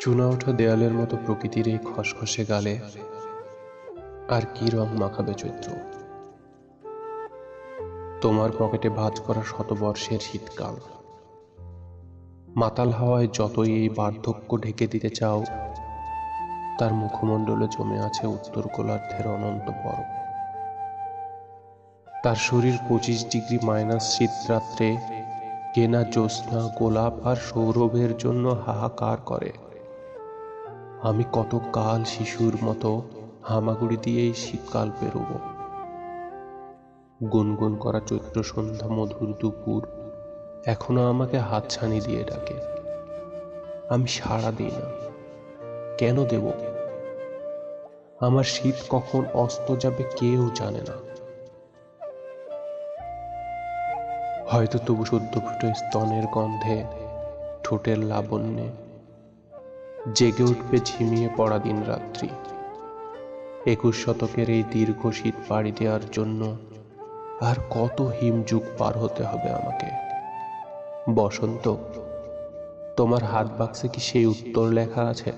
চুনা ওঠা দেয়ালের মতো প্রকৃতির এই খসখসে গালে আর কি রং মাখাবে চৈত্র? তোমার পকেটে ভাঁজ করা শতবর্ষের শীতকাল। মাতাল হাওয়ায় যতই এই বার্ধক্য ঢেকে দিতে চাও, তার মুখমণ্ডলে জমে আছে উত্তর গোলার্ধের অনন্ত বরফ তার শরীর পঁচিশ ডিগ্রি মাইনাস শীতরাত্রে কেনা জ্যোৎস্না, গোলাপ আর সৌরভের জন্য হাহাকার করে। আমি কত কাল শিশুর মতো হামাগুড়ি দিয়ে এই শীতকাল পেরোব। গুনগুন করা চৈত্র সন্ধ্যা মধুর দুপুর এখনও আমাকে হাতছানি দিয়ে ডাকে। আমি সাড়া দিই না। কেন দেব? আমার শীত কখন অস্ত যাবে কেউ জানে না। হয়তো তবু সদ্য ফুটো স্তনের গন্ধে, ঠোঁটের লাবণ্যে জেগে উঠবে ঝিমিয়ে পড়া দিন রাত্রি। একুশ শতকের এই দীর্ঘ শীত পাড়ি দেওয়ার জন্য আর কত হিমযুগ পার হতে হবে আমাকে? বসন্ত, তোমার হাত বাক্সে কি সেই উত্তর লেখা আছে?